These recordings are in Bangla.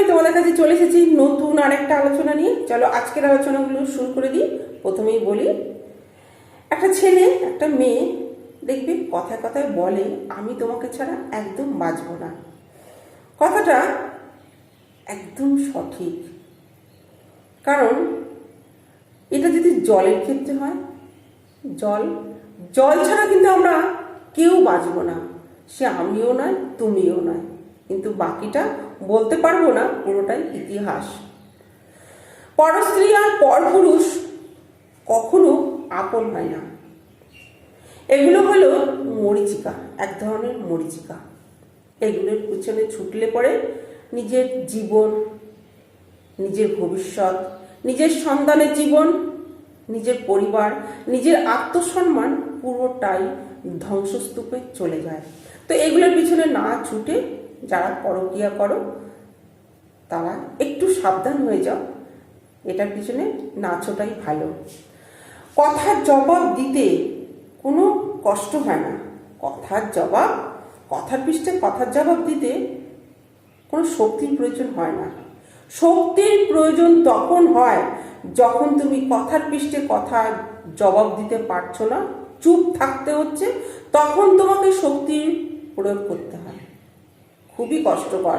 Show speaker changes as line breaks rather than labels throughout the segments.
আমি তোমাদের কাছে চলে এসেছি নতুন আরেকটা আলোচনা নিয়ে। চলো আজকের আলোচনাগুলো শুরু করে দিই। প্রথমেই বলি, একটা ছেলে, একটা মেয়ে দেখবে কথায় কথায় বলে, আমি তোমাকে ছাড়া একদম বাঁচব না। কথাটা একদম সঠিক। কারণ এটা যদি জলের ক্ষেত্রে হয়, জল জল ছাড়া কিন্তু আমরা কেউ বাঁচব না। সে আমিও নয়, তুমিও নয়। বাকিটা বলতে পারব না, পুরোটাই ইতিহাস। পরস্ত্রী আর পরপুরুষ কখনো আপন হয় না। এগুলো হলো মরিচিকা, এক ধরনের মরিচিকা। এগুলোর পিছনে ছুটলে পরে নিজের জীবন, নিজের ভবিষ্যৎ, নিজের সন্তানের জীবন, নিজের পরিবার, নিজের আত্মসম্মান পুরোটাই ধ্বংসস্তূপে চলে যায়। তো এগুলোর পিছনে না ছুটে যারা পরকিয়া করো, তারা একটু সাবধান হয়ে যাও। এটার পিছনে না ছোটাই ভালো। কথার জবাব দিতে কোনো কষ্ট হয় না। কথার জবাব, কথার পৃষ্ঠে কথার জবাব দিতে কোনো শক্তির প্রয়োজন হয় না। শক্তির প্রয়োজন তখন হয় যখন তুমি কথার পৃষ্ঠে কথা জবাব দিতে পারছ না, চুপ থাকতে হচ্ছে, তখন তোমাকে শক্তির প্রয়োগ করতে খুবই কষ্টকর।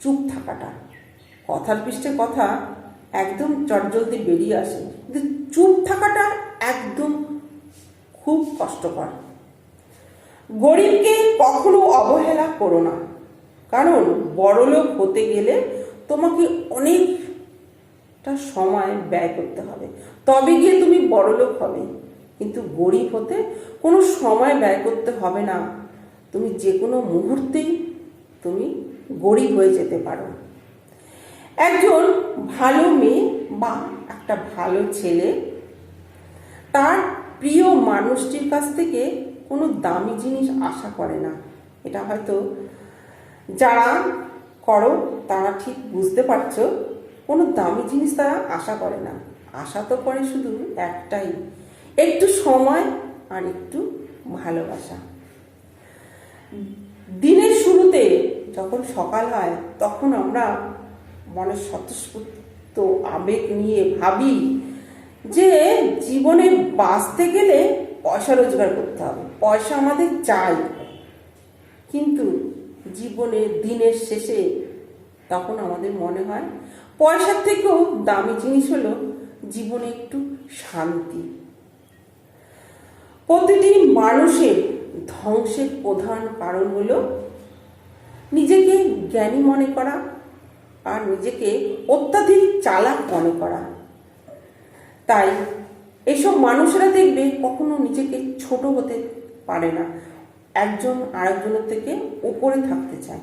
চুপ থাকাটা। কথার পৃষ্ঠে কথা একদম চটজলদি বেরিয়ে আসে। কিন্তু চুপ থাকাটা একদম খুব কষ্টকর। গরিবকে কখনো অবহেলা করো না। কারণ বড়লোক হতে গেলে তোমাকে অনেকটা সময় ব্যয় করতে হবে। তবে গিয়ে তুমি বড়লোক হবে। কিন্তু গরিব হতে কোনো সময় ব্যয় করতে হবে না। তুমি যে কোনো মুহূর্তেই তুমি গরিব হয়ে যেতে পারো। একজন ভালো মেয়ে বা একটা ভালো ছেলে, তার প্রিয় মানুষটির কাছ থেকে কোনো দামি জিনিস আশা করে না। এটা হয়তো যারা করো, তারা ঠিক বুঝতে পারছ, কোনো দামি জিনিস তারা আশা করে না। আশা তো করে শুধু একটাই, একটু সময় আর একটু ভালোবাসা। দিনের শুরুতে যখন সকাল হয়, তখন আমরা মনের স্বতঃস্ফূর্ত আবেগ নিয়ে ভাবি যে জীবনে বাঁচতে গেলে পয়সা রোজগার করতে হবে। পয়সা আমাদের চাই। কিন্তু জীবনে দিনের শেষে তখন আমাদের মনে হয়, পয়সার থেকেও দামি জিনিস হলো জীবনে একটু শান্তি। প্রতিটি মানুষের ধ্বংসের প্রধান কারণ হল নিজেকে জ্ঞানী মনে করা আর নিজেকে অত্যাধিক চালাক মনে করা। তাই এসব মানুষেরা দেখবে কখনো নিজেকে ছোট হতে পারে না। একজন আরেকজনের থেকে উপরে থাকতে চায়।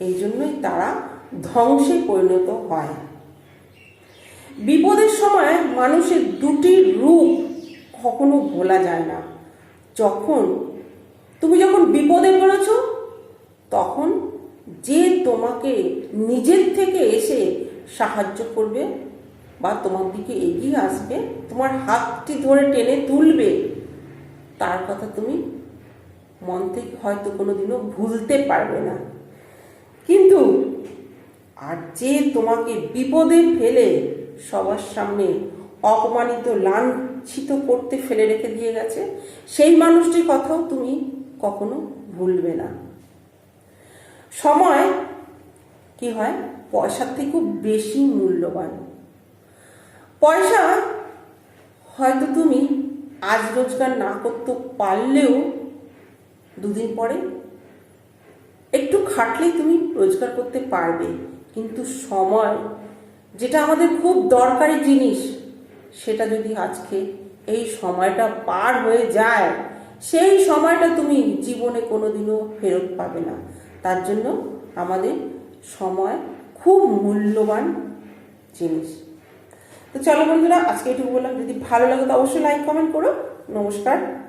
এই জন্যই তারা ধ্বংসে পরিণত হয়। বিপদের সময় মানুষের দুটি রূপ কখনো ভোলা যায় না। যখন তুমি যখন বিপদে পড়েছ, তখন যে তোমাকে নিজের থেকে এসে সাহায্য করবে বা তোমার দিকে এগিয়ে আসবে, তোমার হাতটি ধরে টেনে তুলবে, তার কথা তুমি মন থেকে হয়তো কোনোদিনও ভুলতে পারবে না। কিন্তু আর যে তোমাকে বিপদে ফেলে সবার সামনে অপমানিত, লাঞ্ছিত করতে ফেলে রেখে দিয়ে গেছে, সেই মানুষটির কথাও তুমি কখনো ভুলবে না। সময় কি হয়? পয়সার থেকেও বেশি মূল্যবান। পয়সা হয়তো তুমি আজ রোজগার না করতে পারলেও দুদিন পরে একটু খাটলেই তুমি রোজগার করতে পারবে। কিন্তু সময়, যেটা আমাদের খুব দরকারি জিনিস, সেটা যদি আজকে এই সময়টা পার হয়ে যায় সেই সময়টা তুমি জীবনে কোনোদিনও ফেরত পাবে না। তার জন্য আমাদের সময় খুব মূল্যবান জিনিস। তো চলো বন্ধুরা, আজকে এটুকু বললাম। যদি ভালো লাগে তো অবশ্যই লাইক কমেন্ট করো। নমস্কার।